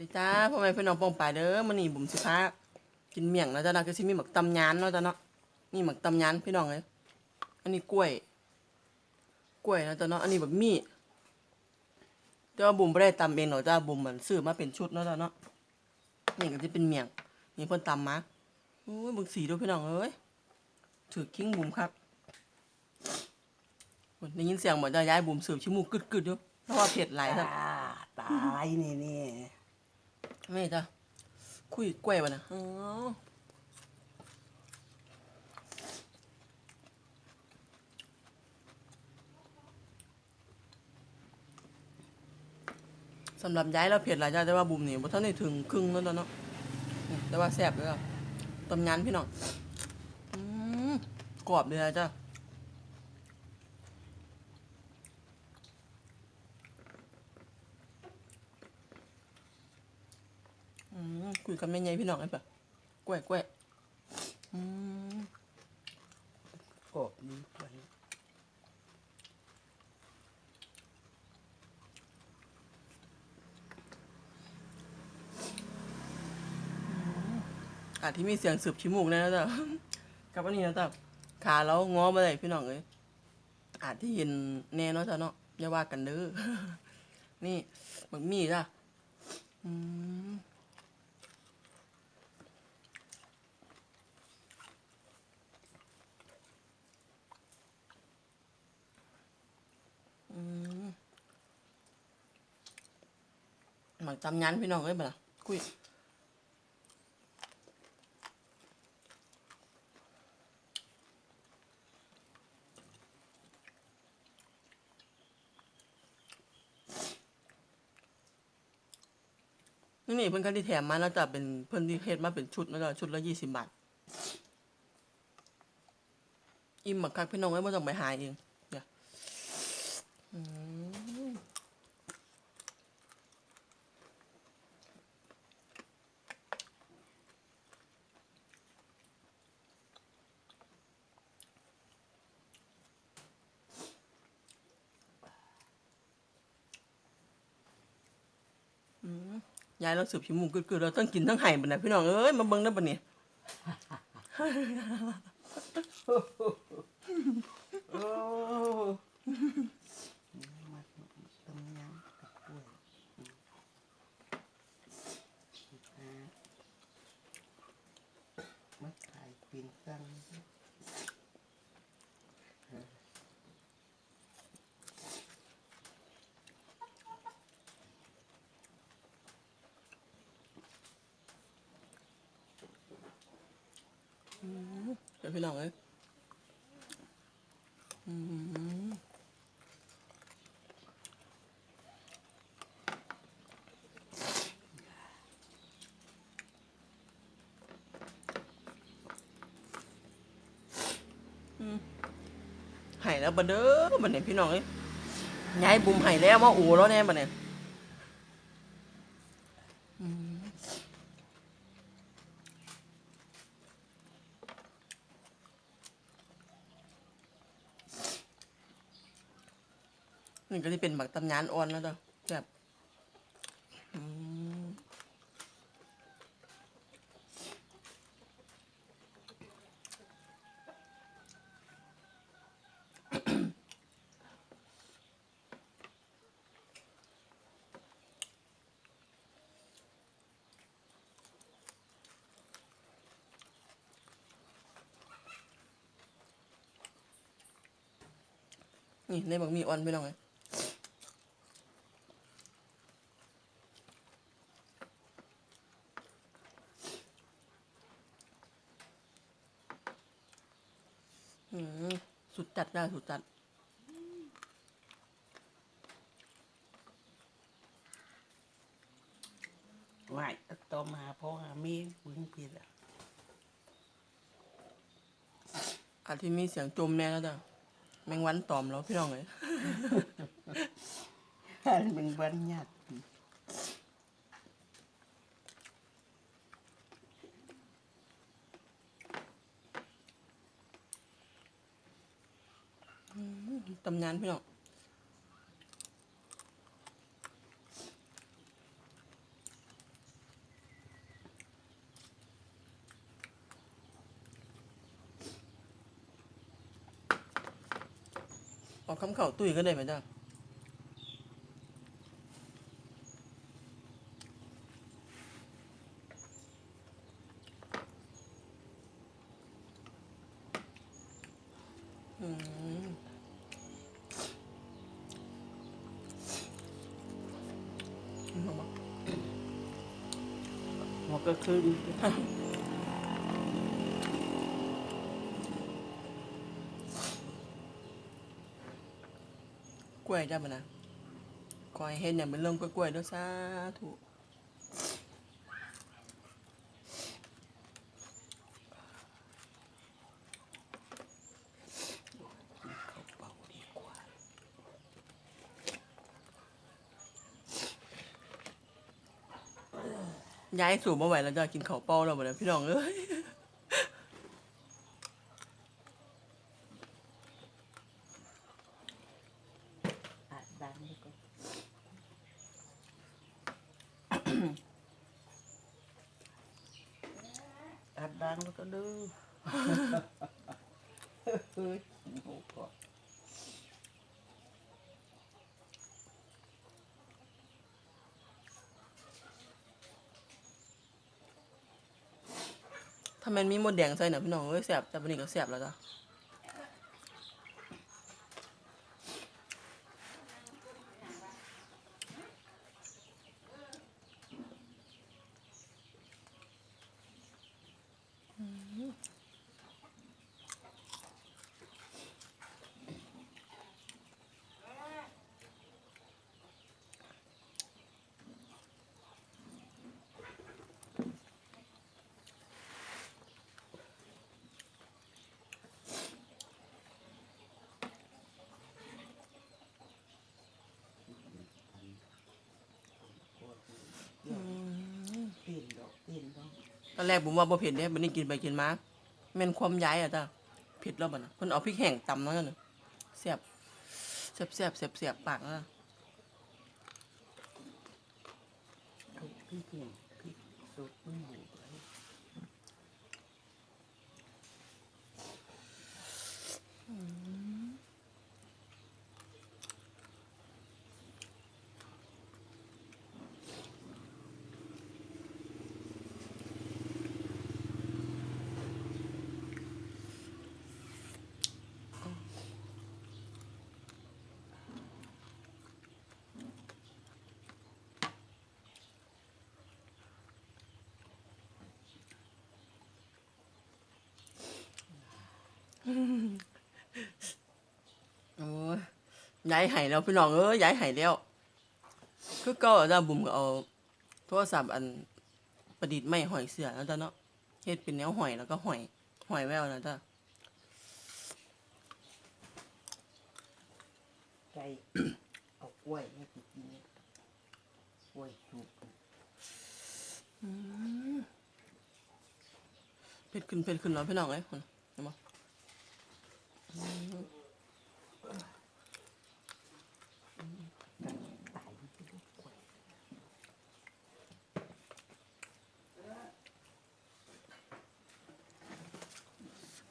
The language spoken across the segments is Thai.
ดีจ้าพ่อแม่พี่น้องปองป่ายเด้อมื้อนี้บุ๋มสิพากินเมี่ยงแล้วจ้านาะก็สิมีหมักตำยานเนาะจ้าเนาะนี่หมักตำยานพี่น้องเอ้ยอันนี้กล้วย กล้วยนะจ้าเนาะอันนี้บักมี่แต่ว่าบุ๋มบ่ได้ตำเองหรอกจ้าบุ๋มมันซื้อมาเป็นชุดเนาะจ้าเนาะนี่ก็สิเป็นเมี่ยงนี่เพิ่นตำมาโอ้ยบิ่งสีดูพี่น้องเอ้ยถือกิ้งบุ๋มครับโอ้ยได้ยินเสียงบ่จ้าย้ายบุ๋มสืบชิมูกกึดๆอยู่เพราะว่าเผ็ดหลายครับอ่าตายนี่นี่ ไม่จ้ะคุยกล้วยป่ะนะอ๋อสำหรับย้ายเราเผ็ดหลายจ้าแต่ว่าบุมนี่บ่ทันได้ถึงครึ่งแล้วเนาะนี่แต่ว่าแซ่บเลยอะตำยานพี่น้องอกรอบเลยจ้าอืมคุย กับแม่ใหญ่พี่น้องไอ้ปะกล้วยกล้วยอืมกบนี่ไปอาจที่มีเสียงสืบชิมูกนะจ๊ะกับอันนี้นะจ๊ะขาแล้วง้อมาเลยพี่น้องเอ้ยอาจที่เห็นแน่เนาะจ้ะเนาะอย่าว่ากันเด้อนี่บักมีจ้ะอืม หมักจำยันพี่น้องเอ้ยบ่ล่ะคุยนี่นี่เพิ่นก็ที่แถมมาแล้วจะเป็นเพิ่นที่เฮ็ดมาเป็นชุดแล้วก็ชุดละยี่สิบบาท อิ่มบักคักพี่น้องไว้ยบ่ต้องไปหาเองเดี๋ยวอืม ยายเราสืบชิมูกกึดๆเราต้องกินทั้งไห่บัดน่ะพี่น้องเอ้ยมาเบิ่งได้บัดนี้โอ้มาตรงยังตะกล้วยอ่ามาถ่นกัง เดี๋ยวพี่น้องเอ้ยอืมอืมไห่แล้วบัดเด้อบัดเนี่ยพี่น้องเอ้ยยายบุ๋มไห่แล้วมาอูแล้วแน่บัดเนี่ย นี่ก็จะเป็นหมักตำยานอ่อนแล้วเด้อแบบนี่ในบักมีอ่อนไปลองไงอื สุดจัดได้สุดจัด ไหวต่อมาพ่อหามีวึงผิดอะอาจที่มีเสียงจมแน่แล้วจ้ะแมงวันตอมแล้วพี่น้องเลยอันเป็นบัญญั ตำนานพี่น้องออกคำเข่าตุ้ยก็ได้ไหมจ้า วก็ขึ้น กล้วยจ้ะมันนะคอยเห็นเนี่ยเป็นเรื่องกล้วยๆด้วยสาถูกขาเป่าดีกว่า ย้ายสู่มาไหวแล้วจะกินข้าวเป้าแล้วหมดเลยพี่น้องเอ้ยอาดดังแล้วก็อาดดังแล้วก็ดูเฮ้ยโอ้ ถ้ามันมีหมดแดงใส่หน่ะพี่น้องเอ้ยแสบแต่วันนี้ก็แสบแล้วจ้ะ เปลี่ยนดอกเปลี่ยนดอก ตอนแรกผมว่าบ่เผ็ดเนี่ยวันนี้กินไปกินมาแม่นความย้ายอะจ้ะเผ็ดแล้วบ่น่ะเพิ่นเอาพริกแห้งตำแล้วน่ะแซ่บแซ่บแซ่บแซ่บแซ่บปากนะเอาพี่เปลี่ยนพี่สุดไม่ ย้ายไห้แล้วพี่น้องเอ้ยย้ายไห้แล้ว คือเก็จ้ะบุ๋มก็เอาโทรศัพท์อันประดิษฐ์ไม่หอยเสือแล้วจ้ะเนาะเฮ็ดเป็นแนวหอยแล้วก็หอยหอยแววนะจ้ะใจเอากล้วยให้กินเนี่ยกล้วยสุกเผ็ดขึ้นเผ็ดขึ้นแล้วพี่น้องเอ้ยคนเห็นบ่ตายที่ลูกกล้วย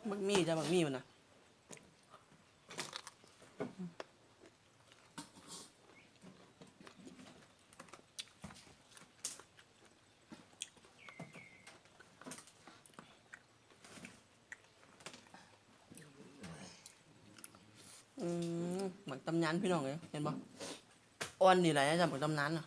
บักมี่จ้ะบักมี่มันนะอืมหมักตำนานพี่น้องเลยเห็นปะอ่อนนี่แหละจ้ะหมักตำนานน่ะ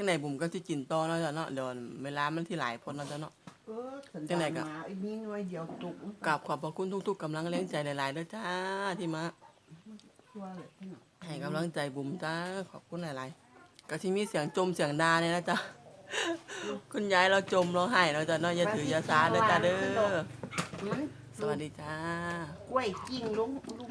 จังไหนบุ๋มก็สิกินต่อเนาะจ้ะเนาะเดี๋ยวเวลามันที่หลายพ้นเนาะจ้ะเนาะ เออสันจังไหนดานกะหมาไอ้มีหน่วยเดียวตุกกราบขอบพระคุณทุกๆกำลังแรงใจหลายๆเด้อจ้าที่มา ชั่วเลยพี่น้องให้กำลังใจบุ๋มจ้าขอบคุณหลายๆก็ที่มีเสียงจมเสียงดาเนี่ยนะจ๊ะ คุณยายเราจมเราให้เราจะเนาะอย่าถืออย่าซาเด้อจ้าเด้อมันสวัสดีจ้า กล้วยกิ้งลงลุง